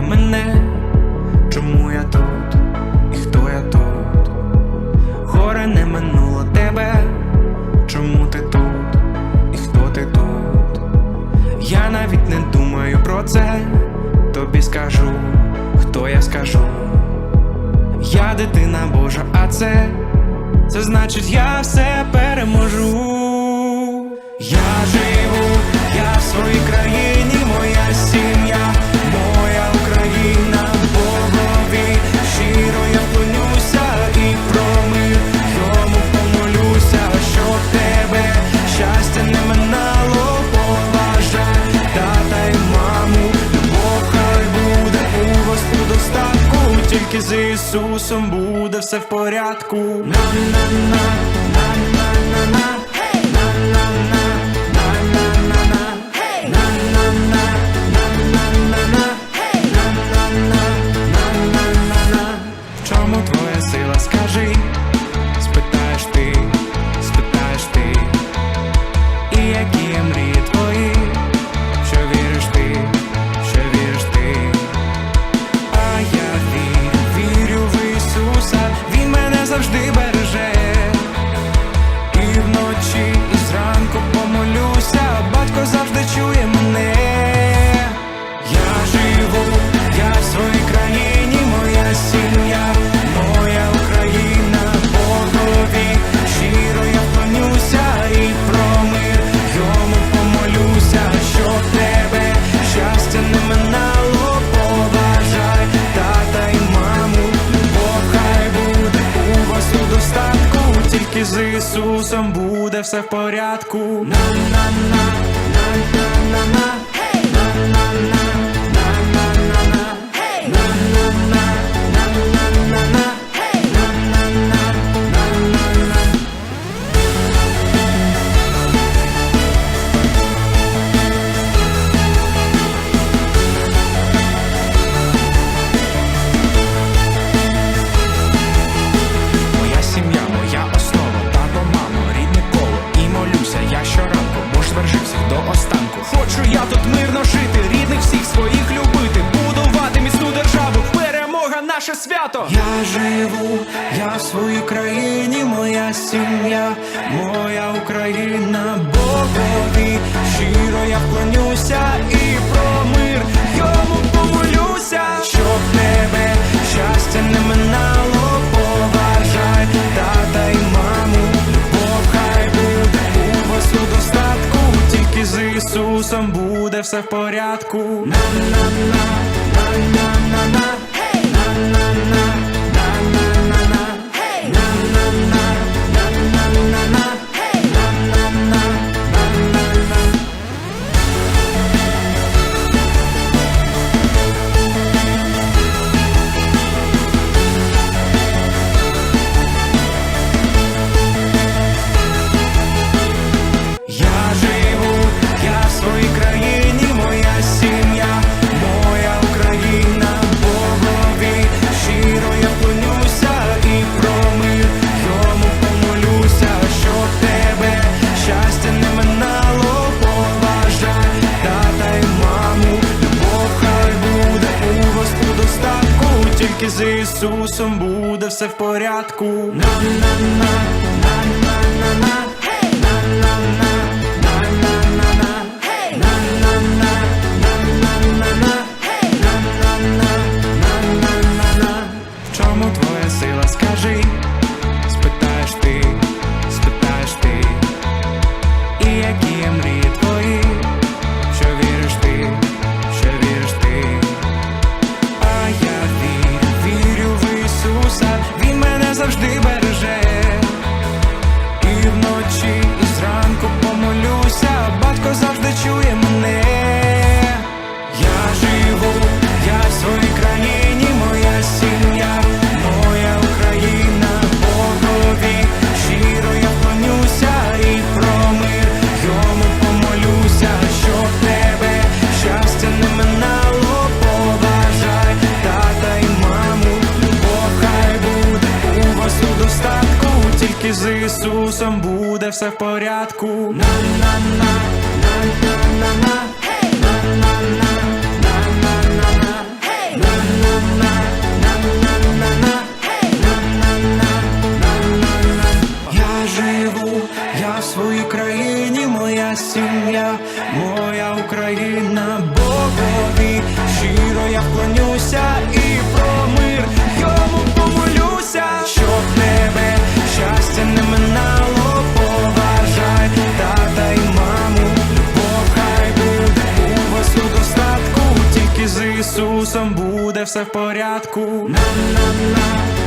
мене, чому я тут і хто я тут? Горе не минуло тебе, чому ти тут і хто ти тут? Я навіть не думаю про це, тобі скажу, хто я скажу. Я дитина Божа, а це, це значить, я все переможу. Я живу, я в своїй країні, з Ісусом буде все в порядку. На-на-на, на-на-на-на. В чому твоя сила, скажи, Ісусом буде все в порядку. На-на-на, на-на-на-на. Моя свято. Я живу, я в своїй країні, моя сім'я, моя Україна, Богові, щиро я вклонюся і про мир йому помолюся, щоб тебе щастя не минало, поважай тата й маму, любов хай буде у вас у достатку, тільки з Ісусом буде все в порядку. На-на-на, на-на-на-на. На-на-на, на-на-на-на. З Ісусом буде все в порядку. На-на-на, на-на-на-на. з Ісусом буде все в порядку. На-на-на, на-на-на-на. Я живу, я в своїй країні, моя сім'я, моя Україна, Богові, щиро я вклонюся і. Все в порядку. На-на-на,